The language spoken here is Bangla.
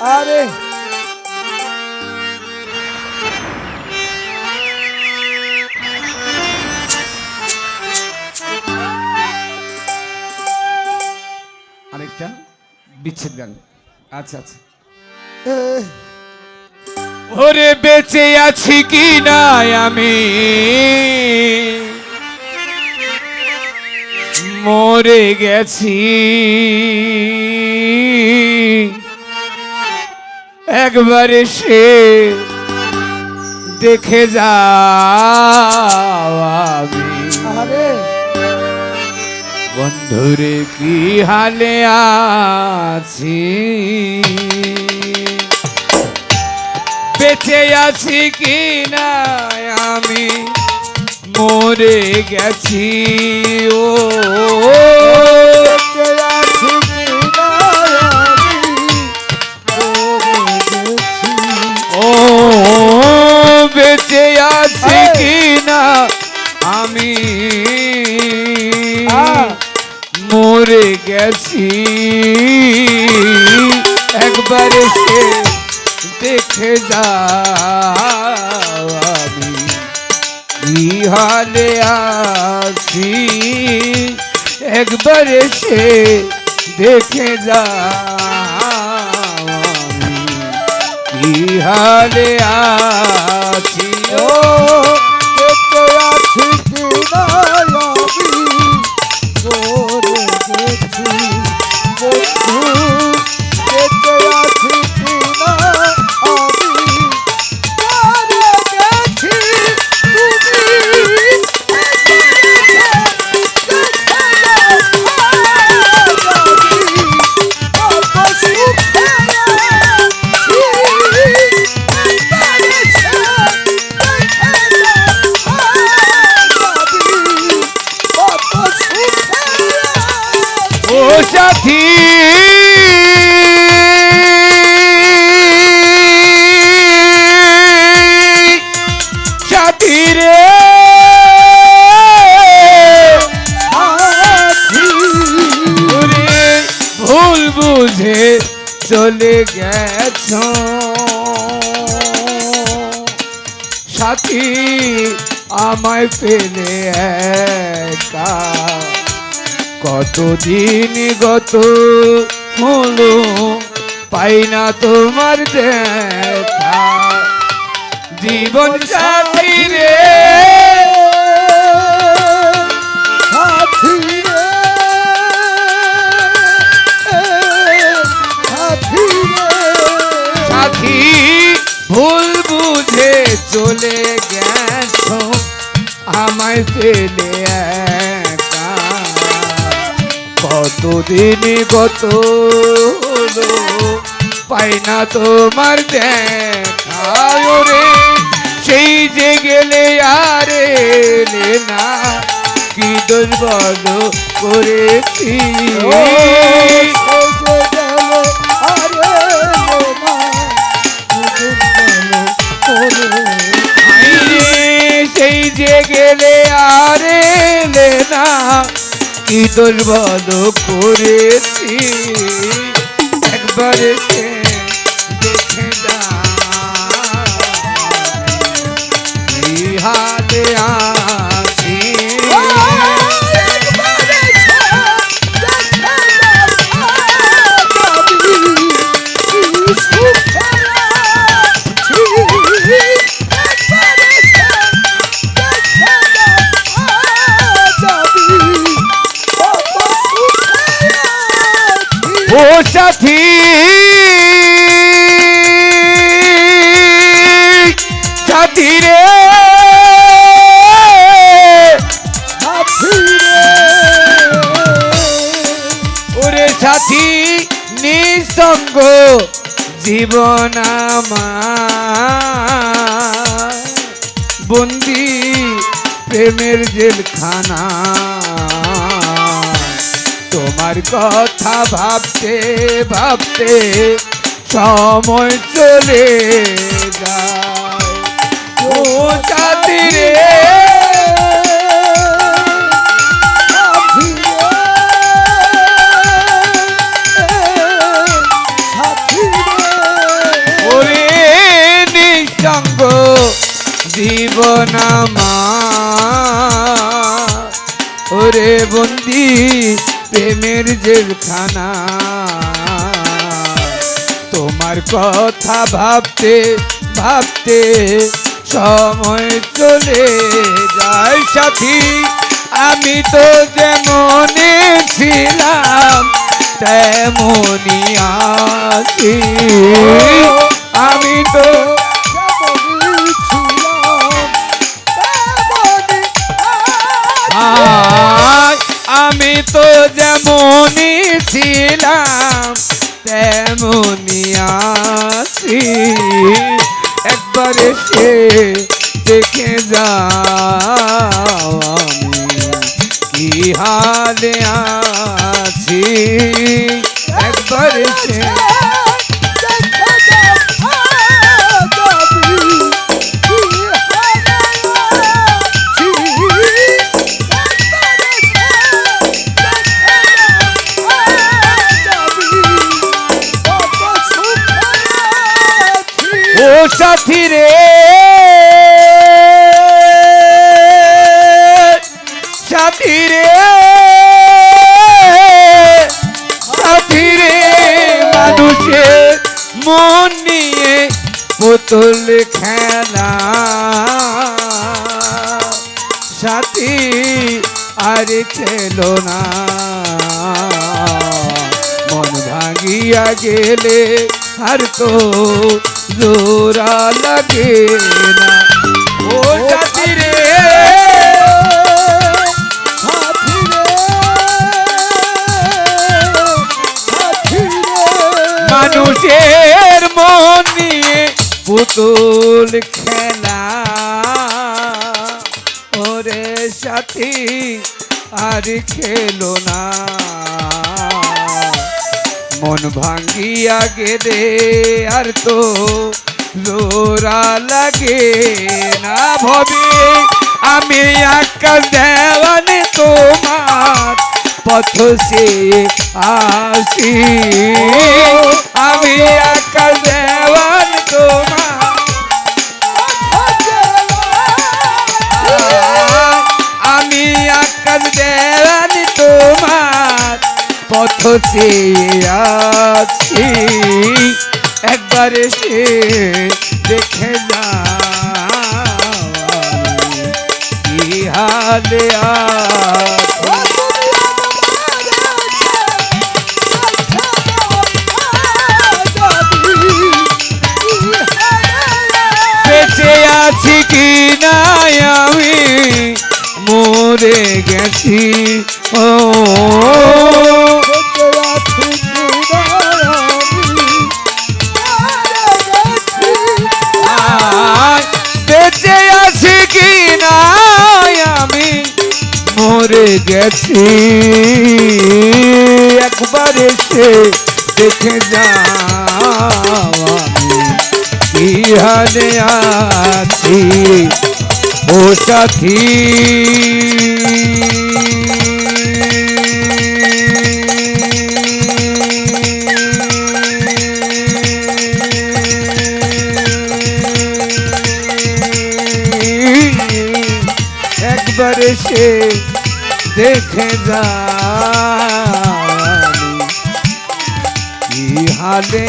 আরে। আরেকটা বিচ্ছেদ গান। আচ্ছা আচ্ছা। ওরে বেঁচে আছি কি না আমি? মরে গেছি। একবার সে দেখে আমি। বন্ধুরে কি হালে আছি? বেঁচে আছি কি না আমি? মরে গেছি ও। গেছি একবার সে দেখে যাও আমি। কি হালে আছি। একবার সে দেখে যাও আমি। কি হালে আছি। ও সাথী আমায় পেলে একা। কতদিন গত হলো পাই না তোমার দেখা। জীবন সাথী আমায় একা। কতদিন কত পাই না তোমার দেখায় রে সেই যে গেলে আরে না। কি দুর্বল করেছি? কি দুর্বল করেছি। একবার জীবন বন্দি প্রেমের জেলখানা। তোমার কথা ভাবতে ভাবতে সময় চলে যায়। ও সাথী রে না মা ওরে বন্দি, প্রেমের জেলখানা। তোমার কথা ভাবতে ভাবতে সময় চলে যায় সাথী। আমি তো যেমন ছিলাম, তেমনই আছি। আমি তো সাথী রে। সাথী রে, মানুষের মন নিয়ে পুতুল খেলা। সাথী আর খেলো না। মন ভাঙিয়া গেলে আর তো জোরা লাগে না। পুতুল খেলা। ওরে সাথী, আর খেলো না। মন ভাঙ্গিয়া গেদে আর তো জোরা লাগে না ভবে। আমি আকাশ দেওয়ানে তোমার পথ সে আসি। আমি আকাশ দেওয়ান সে আছি। একবার সে দেখে যাও কি হালে আছি? আছি কি না আমি? মরে গেছি গেছি একবার এসে দেখে যাও আমি হালে আছি ও সাথী। দেখে যা কি হালে